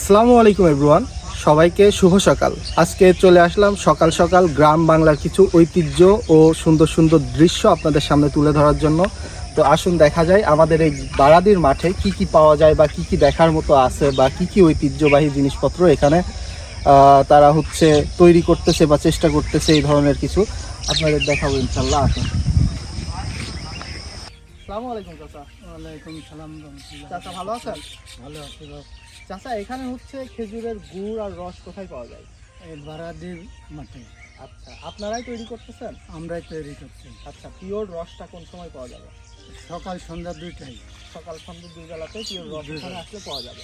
আসসালামু আলাইকুম এভরিওয়ান সবাইকে শুভ সকাল। আজকে চলে আসলাম সকাল সকাল গ্রাম বাংলার কিছু ঐতিহ্য ও সুন্দর সুন্দর দৃশ্য আপনাদের সামনে তুলে ধরার জন্য। তো আসুন দেখা যায় আমাদের এই বারাদির মাঠে কি কি পাওয়া যায় বা কি কি দেখার মতো আছে বা কি কি ঐতিহ্যবাহী জিনিসপত্র এখানে তারা হচ্ছে তৈরি করতেছে বা চেষ্টা করতেছে এই ধরনের কিছু। আপনাদের দেখাবো ইনশাল্লাহ আসুন। আসসালামু আলাইকুম চাচা। ওয়ালাইকুম সালাম চাচা ভালো আছেন? ভালো আছি। চাচা এখানে হচ্ছে খেজুরের গুড় আর রস কোথায় পাওয়া যায়? এই বারাদির মাঠে। আচ্ছা আপনারাই তৈরি করতেছেন? আমরাই তৈরি করছি। আচ্ছা পিওর রসটা কোন সময় পাওয়া যাবে? সকাল সন্ধ্যা দুইটাই সকাল সন্ধ্যে দুই বেলাতে পিওর রস এখানে আসলে পাওয়া যাবে।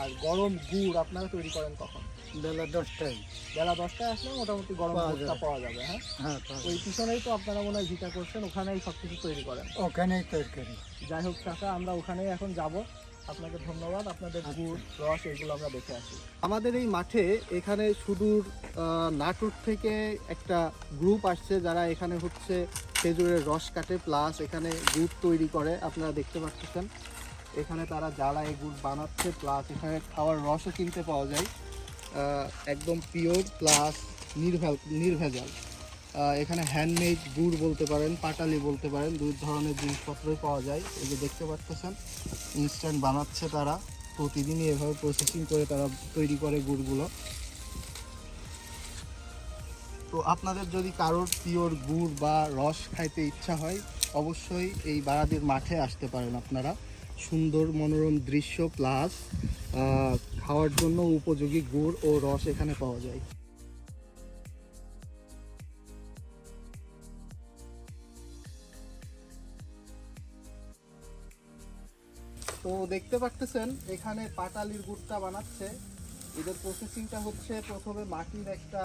আর গরম গুড় আপনারা তৈরি করেন কখন? বেলা দশটায়। বেলা দশটায় আসলে মোটামুটি গরম গুড়টা। পাওয়া যাবে হ্যাঁ? হ্যাঁ ওই পিছনেই তো আপনারা মনে হয় ভিটা করছেন ওখানেই সব কিছু তৈরি করেন। ওখানেই তৈরি করি। যাই হোক চাচা আমরা ওখানেই এখন যাব। আপনাকে ধন্যবাদ আপনাদের আচ্ছা। গুড় রস এগুলো আমরা দেখে আসি। আমাদের এই মাঠে এখানে সুদূর নাটোর থেকে একটা গ্রুপ আসছে যারা এখানে হচ্ছে খেজুরের রস কাটে প্লাস এখানে গুড় তৈরি করে আপনারা দেখতে পাচ্ছেন। এখানে তারা জ্বালায় গুড় বানাচ্ছে প্লাস এখানে খাওয়ার রসও কিনতে পাওয়া যায়। একদম পিওর প্লাস নির্ভেল নির্ভেজাল। এখানে হ্যান্ডমেড গুড় বলতে পারেন, পাটালি বলতে পারেন, দুই ধরনের জিনিসপত্রই পাওয়া যায়। এই যে দেখতে পাচ্ছেন ইনস্ট্যান্ট বানাচ্ছে তারা। প্রতিদিনই এভাবে প্রসেসিং করে তারা তৈরি করে গুড়গুলো। তো আপনাদের যদি কারোর পিওর গুড় বা রস খাইতে ইচ্ছা হয়, অবশ্যই এই বারাদির মাঠে আসতে পারেন আপনারা। সুন্দর মনোরম দৃশ্য প্লাস খাওয়ার জন্য উপযোগী গুড় ও রস এখানে পাওয়া যায়। তো দেখতে পাচ্ছেন এখানে পাটালির গুড়টা বানাচ্ছে। এদের প্রসেসিংটা হচ্ছে প্রথমে মাটির একটা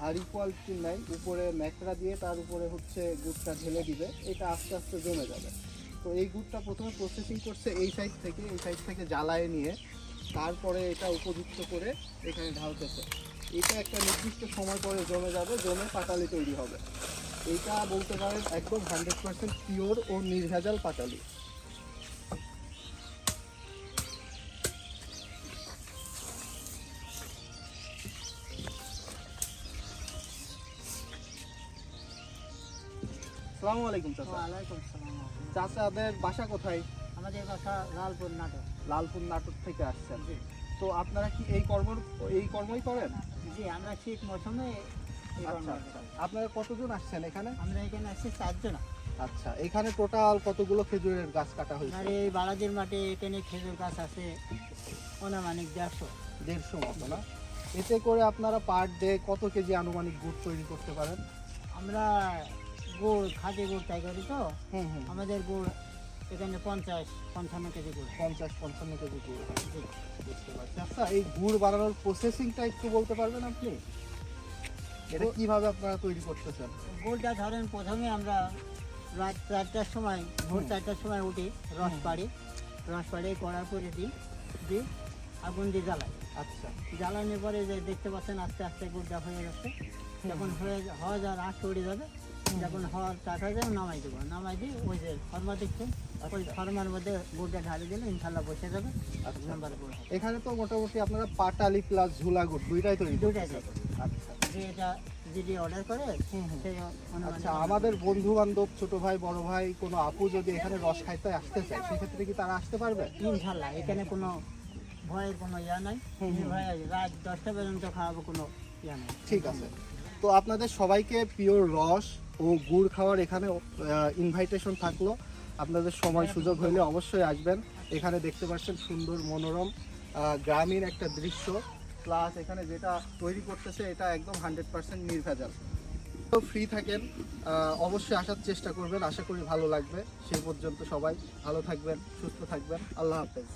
হাড়ি কোয়ালিটির নাই, উপরে ম্যাকড়া দিয়ে তার উপরে হচ্ছে গুড়টা ঢেলে দিবে, এটা আস্তে আস্তে জমে যাবে। তো এই গুড়টা প্রথমে প্রসেসিং করছে এই সাইড থেকে, এই সাইড থেকে জ্বালায় নিয়ে, তারপরে এটা উপযুক্ত করে এখানে ঢালতেছে। এটা একটা নির্দিষ্ট সময় পরে জমে যাবে, জমে পাটালি তৈরি হবে। এটা বলতে পারেন একদম হান্ড্রেড পার্সেন্ট পিওর ও নির্ভেজাল পাটালি। আসসালামু আলাইকুম চাচা। ওয়ালাইকুম সালাম চাচাদের বাসা কোথায়? আমাদের বাসা লালপুর নাটক লালপুর নাটক থেকে আসছেন। তো আপনারা কি এই কর্ম এই কর্মই করেন? জি আমরা শীত মৌসুমে আচ্ছা আচ্ছা। আপনারা কতজন আসছেন এখানে? আমরা এখানে আসছি চারজন আচ্ছা এখানে টোটাল কতগুলো খেজুরের গাছ কাটা আর হয়েছে এই বালাদির মাঠে এখানে খেজুর গাছ আছে অনামানিক দেড়শো। দেড়শো মতো না? এতে করে আপনারা পার ডে কত কেজি আনুমানিক গুড় তৈরি করতে পারেন? আমরা গুড় খাঁটি গুড় তাই করি তো? হুম হুম আমাদের গুড় এখানে পঞ্চাশ পঞ্চান্ন কেজি গুড়। পঞ্চাশ পঞ্চান্ন কেজি গুড়। বুঝতে পারছি। আচ্ছা এই গুড় বানানোর প্রসেসিংটা একটু বলতে পারবেন আপনি? এটা কীভাবে আপনারা তৈরি করতেছেন? গুড়টা ধরেন প্রথমে আমরা রাত চারটার সময় ভোর চারটার সময় উঠি রস। পাড়ি। রস পাড়ি কড়া করে দিই দিই আগুন দিয়ে জ্বালাই। আচ্ছা। জ্বালানোর পরে যে দেখতে পাচ্ছেন আস্তে আস্তে গুড়টা হয়ে যাচ্ছে যখন হয়ে হওয়া যাওয়ার আঁচ উড়ে যাবে যখন হওয়ার চাট হয়ে যাবে নামাই দেবো। নামাই দিই ওই যে ফর্মা দেখছেন ওই আচ্ছা। ফর্মার মধ্যে গুড়টা ঢালে দিলে ইনশাল্লাহ বসে যাবে। আচ্ছা। নাম্বার গুড় এখানে তো মোটামুটি আপনারা পাটালি প্লাস ঝুলা গুড় দুইটাই তৈরি করতেছেন। আচ্ছা। যে এটা যদি অর্ডার করে। আচ্ছা আমাদের বন্ধু বান্ধব ছোট ভাই বড় ভাই কোনো আপু যদি এখানে রস খাইতে আসতে চায় সেক্ষেত্রে কি তারা আসতে পারবে? ইনশাল্লাহ এখানে কোনো ভয়ের কোনো ইয়া নাই। ভয় রাত দশটা পর্যন্ত খাওয়াবো কোনো ইয়া নাই। ঠিক আছে। তো আপনাদের সবাইকে পিওর রস ও গুড় খাওয়ার এখানে ইনভাইটেশন থাকল। আপনাদের সময় সুযোগ হলে অবশ্যই আসবেন। এখানে দেখতে পাচ্ছেন সুন্দর মনোরম গ্রামীণ একটা দৃশ্য। প্লাস এখানে যেটা তৈরি করতেছে এটা একদম হান্ড্রেড পার্সেন্ট নির্ভেজাল। তো ফ্রি থাকেন অবশ্যই আসার চেষ্টা করবেন। আশা করি ভালো লাগবে। সেই পর্যন্ত সবাই ভালো থাকবেন সুস্থ থাকবেন। আল্লাহ হাফেজ।